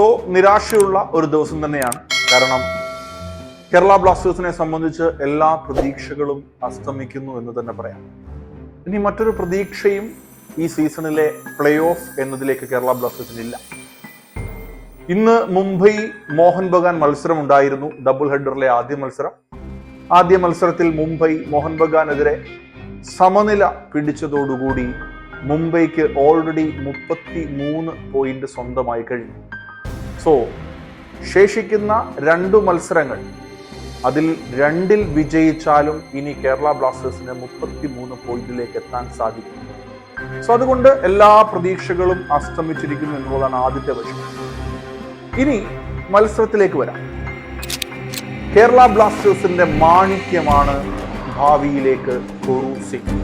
So നിരാശയുള്ള ഒരു ദിവസം തന്നെയാണ്. കാരണം കേരള ബ്ലാസ്റ്റേഴ്സിനെ സംബന്ധിച്ച് എല്ലാ പ്രതീക്ഷകളും അസ്തമിക്കുന്നു എന്ന് തന്നെ പറയാം. ഇനി മറ്റൊരു പ്രതീക്ഷയും ഈ സീസണിലെ പ്ലേ ഓഫ് എന്നതിലേക്ക് കേരള ബ്ലാസ്റ്റേഴ്സിനില്ല ഇന്ന് മുംബൈ മോഹൻ ബഗാൻ മത്സരം ഉണ്ടായിരുന്നു ഡബിൾ ഹെഡറിലെ ആദ്യ മത്സരം. ആദ്യ മത്സരത്തിൽ മുംബൈ മോഹൻ ബഗാനെതിരെ സമനില പിടിച്ചതോടുകൂടി മുംബൈക്ക് ഓൾറെഡി മുപ്പത്തി മൂന്ന് പോയിന്റ് സ്വന്തമായി കഴിഞ്ഞു. സോ ശേഷിക്കുന്ന രണ്ടു മത്സരങ്ങൾ അതിൽ രണ്ടിൽ വിജയിച്ചാലും ഇനി കേരള ബ്ലാസ്റ്റേഴ്സിന് മുപ്പത്തി മൂന്ന് പോയിന്റിലേക്ക് എത്താൻ സാധിക്കും. സോ അതുകൊണ്ട് എല്ലാ പ്രതീക്ഷകളും അസ്തമിച്ചിരിക്കുന്നു എന്നുള്ളതാണ് ആദ്യത്തെ വശം. ഇനി മത്സരത്തിലേക്ക് വരാം. കേരള ബ്ലാസ്റ്റേഴ്സിന്റെ മാണിക്യമാണ് ഭാവിയിലേക്ക് സിംഗ്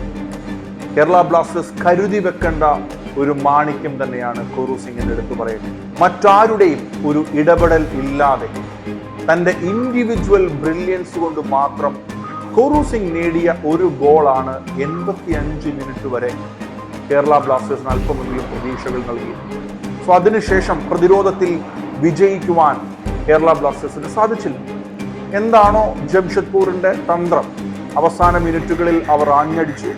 കേരള ബ്ലാസ്റ്റേഴ്സ് കരുതി വെക്കേണ്ട ഒരു മാണിക്യം തന്നെയാണ് കുറു സിംഗിന്റെ എടുത്തു പറയുന്നത്. മറ്റാരുടെയും ഒരു ഇടപെടൽ ഇല്ലാതെ തന്റെ ഇൻഡിവിജ്വൽ ബ്രില്യൻസ് കൊണ്ട് മാത്രം കുറു സിംഗ് നേടിയ ഒരു ഗോളാണ് എൺപത്തി അഞ്ച് മിനിറ്റ് വരെ കേരള ബ്ലാസ്റ്റേഴ്സിന് അല്പമെങ്കിലും പ്രതീക്ഷകൾ നൽകി. സോ അതിനുശേഷം പ്രതിരോധത്തിൽ വിജയിക്കുവാൻ കേരള ബ്ലാസ്റ്റേഴ്സിന് സാധിച്ചില്ല. എന്താണോ ജംഷഡ്പൂരിന്റെ തന്ത്രം. അവസാന മിനിറ്റുകളിൽ അവർ ആഞ്ഞടിച്ചു.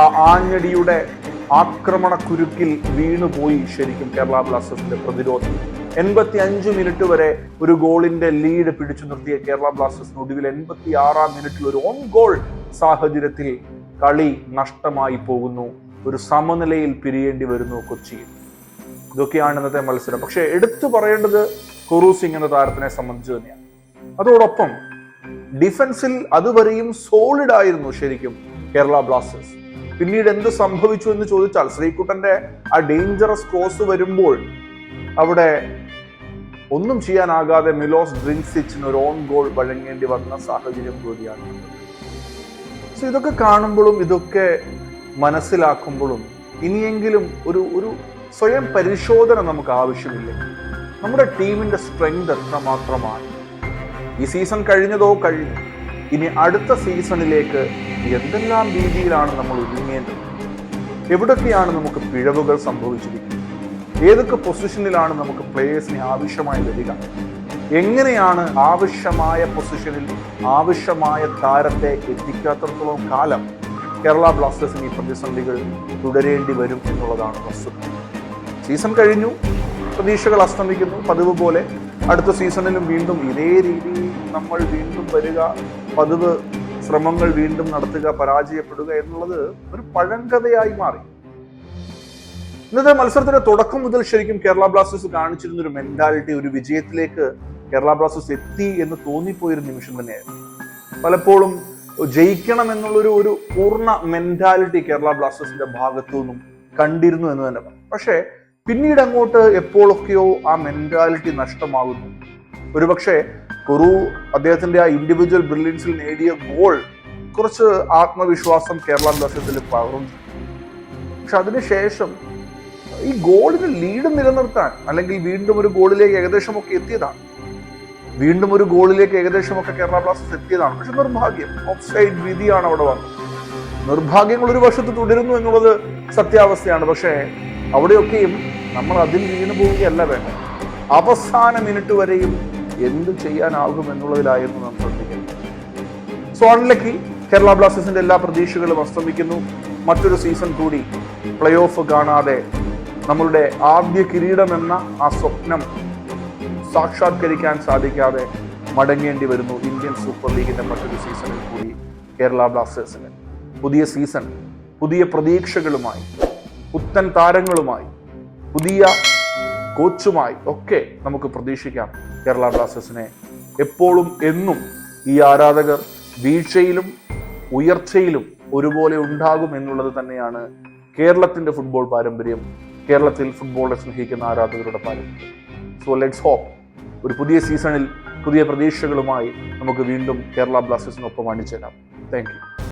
ആ ആഞ്ഞടിയുടെ ആക്രമണ കുരുക്കിൽ വീണുപോയി ശരിക്കും കേരള ബ്ലാസ്റ്റേഴ്സിന്റെ പ്രതിരോധം. എൺപത്തി അഞ്ച് മിനിറ്റ് വരെ ഒരു ഗോളിന്റെ ലീഡ് പിടിച്ചു നിർത്തിയ കേരള ബ്ലാസ്റ്റേഴ്സിന് ഒടുവിൽ എൺപത്തി ആറാം മിനിറ്റിൽ ഒരു ഓൺ ഗോൾ സാഹചര്യത്തിൽ കളി നഷ്ടമായി പോകുന്നു. ഒരു സമനിലയിൽ പിരിയേണ്ടി വരുന്നു കൊച്ചിയിൽ ഇതൊക്കെയാണ് ഇന്നത്തെ മത്സരം. പക്ഷെ എടുത്തു പറയേണ്ടത് കുറു സിംഗ് എന്ന താരത്തിനെ സംബന്ധിച്ച് തന്നെയാണ്. അതോടൊപ്പം ഡിഫൻസിൽ അതുവരെയും സോളിഡ് ആയിരുന്നു ശരിക്കും കേരള ബ്ലാസ്റ്റേഴ്സ്. പിന്നീട് എന്ത് സംഭവിച്ചു എന്ന് ചോദിച്ചാൽ ശ്രീകുട്ടന്റെ ആ ഡേഞ്ചറസ് കോസ് വരുമ്പോൾ അവിടെ ഒന്നും ചെയ്യാനാകാതെ മിലോസ് ഡ്രിങ്ക്സിച്ചിന് ഒരു ഓൺ ഗോൾ വഴങ്ങേണ്ടി വന്ന സാഹചര്യം കൂടിയാണ്. സോ ഇതൊക്കെ കാണുമ്പോഴും ഇതൊക്കെ മനസ്സിലാക്കുമ്പോഴും ഇനിയെങ്കിലും ഒരു ഒരു സ്വയം പരിശോധന നമുക്ക് ആവശ്യമില്ല. നമ്മുടെ ടീമിന്റെ സ്ട്രെങ്ത് എത്രമാത്രമാണ്? ഈ സീസൺ കഴിഞ്ഞതോ കഴിഞ്ഞു? ഇനി അടുത്ത സീസണിലേക്ക് എന്തെല്ലാം രീതിയിലാണ് നമ്മൾ ഒരുങ്ങേണ്ടത് എവിടൊക്കെയാണ് നമുക്ക് പിഴവുകൾ സംഭവിച്ചിരിക്കുന്നത്? ഏതൊക്കെ പൊസിഷനിലാണ് നമുക്ക് പ്ലേയേഴ്സിന് ആവശ്യമായി വരിക? എങ്ങനെയാണ് ആവശ്യമായ പൊസിഷനിൽ ആവശ്യമായ താരത്തെ എത്തിക്കാത്തടത്തോളം കാലം കേരള ബ്ലാസ്റ്റേഴ്സിന് ഈ പ്രതിസന്ധികൾ തുടരേണ്ടി വരും എന്നുള്ളതാണ് വസ്തുത. സീസൺ കഴിഞ്ഞു. പ്രതീക്ഷകൾ അസ്തമിക്കുന്നു. പതിവ് പോലെ അടുത്ത സീസണിലും വീണ്ടും ഇതേ രീതിയിൽ നമ്മൾ വീണ്ടും വരിക പതിവ് ശ്രമങ്ങൾ വീണ്ടും നടത്തുക പരാജയപ്പെടുക എന്നുള്ളത് ഒരു പഴങ്കഥയായി മാറി. ഇന്നത്തെ മത്സരത്തിന്റെ തുടക്കം മുതൽ ശരിക്കും കേരള ബ്ലാസ്റ്റേഴ്സ് കാണിച്ചിരുന്ന ഒരു മെന്റാലിറ്റി ഒരു വിജയത്തിലേക്ക് കേരള ബ്ലാസ്റ്റേഴ്സ് എത്തി എന്ന് തോന്നിപ്പോയൊരു നിമിഷം തന്നെയായിരുന്നു. പലപ്പോഴും ജയിക്കണം എന്നുള്ളൊരു ഒരു പൂർണ മെന്റാലിറ്റി കേരള ബ്ലാസ്റ്റേഴ്സിന്റെ ഭാഗത്തു നിന്നും കണ്ടിരുന്നു എന്ന് തന്നെ പറയാം. പക്ഷേ പിന്നീട് അങ്ങോട്ട് എപ്പോഴൊക്കെയോ ആ മെന്റാലിറ്റി നഷ്ടമാകുന്നു. ഒരുപക്ഷെ കുറു അദ്ദേഹത്തിന്റെ ആ ഇൻഡിവിജ്വൽ ബ്രില്യൻസിൽ നേടിയ ഗോൾ കുറച്ച് ആത്മവിശ്വാസം കേരള ദർശനത്തിൽ പകർന്നു. പക്ഷെ അതിനുശേഷം ഈ ഗോളിന് ലീഡ് നിലനിർത്താൻ അല്ലെങ്കിൽ വീണ്ടും ഒരു ഗോളിലേക്ക് ഏകദേശമൊക്കെ എത്തിയതാണ്. വീണ്ടും ഒരു ഗോളിലേക്ക് ഏകദേശമൊക്കെ കേരള ബ്ലാസ്റ്റേഴ്സ് എത്തിയതാണ്. പക്ഷെ നിർഭാഗ്യം ഓഫ് സൈഡ് വിധിയാണ് അവിടെ വന്നത്. നിർഭാഗ്യങ്ങൾ ഒരു വശത്ത് തുടരുന്നു എന്നുള്ളത് സത്യാവസ്ഥയാണ്. പക്ഷേ അവിടെയൊക്കെയും നമ്മൾ അതിൽ വീണു പോവുകയല്ല വേണ്ടത്. അവസാന മിനിറ്റ് വരെയും എന്ത് ചെയ്യാനാകും എന്നുള്ളതിലായിരുന്നു നാം ശ്രദ്ധിക്കുന്നത്. സോ അൺലക്കി കേരള ബ്ലാസ്റ്റേഴ്സിന്റെ എല്ലാ പ്രതീക്ഷകളും അസ്തമിക്കുന്നു. മറ്റൊരു സീസൺ കൂടി പ്ലേ ഓഫ് കാണാതെ നമ്മളുടെ ആദ്യ കിരീടം എന്ന ആ സ്വപ്നം സാക്ഷാത്കരിക്കാൻ സാധിക്കാതെ മടങ്ങേണ്ടി വരുന്നു ഇന്ത്യൻ സൂപ്പർ ലീഗിന്റെ മറ്റൊരു സീസണിൽ കൂടി കേരള ബ്ലാസ്റ്റേഴ്സിന് പുതിയ സീസൺ പുതിയ പ്രതീക്ഷകളുമായി പുത്തൻ താരങ്ങളുമായി പുതിയ കോച്ചുമായി ഒക്കെ നമുക്ക് പ്രതീക്ഷിക്കാം കേരള ബ്ലാസ്റ്റേഴ്സിനെ. എപ്പോഴും എന്നും ഈ ആരാധകർ വീഴ്ചയിലും ഉയർച്ചയിലും ഒരുപോലെ ഉണ്ടാകും എന്നുള്ളത് തന്നെയാണ് കേരളത്തിന്റെ ഫുട്ബോൾ പാരമ്പര്യം. കേരളത്തിൽ ഫുട്ബോളെ സ്നേഹിക്കുന്ന ആരാധകരുടെ പാരമ്പര്യം. സോ ലെറ്റ്സ് ഹോപ്പ് ഒരു പുതിയ സീസണിൽ പുതിയ പ്രതീക്ഷകളുമായി നമുക്ക് വീണ്ടും കേരള ബ്ലാസ്റ്റേഴ്സിനൊപ്പം അണിച്ചേരാം താങ്ക് യു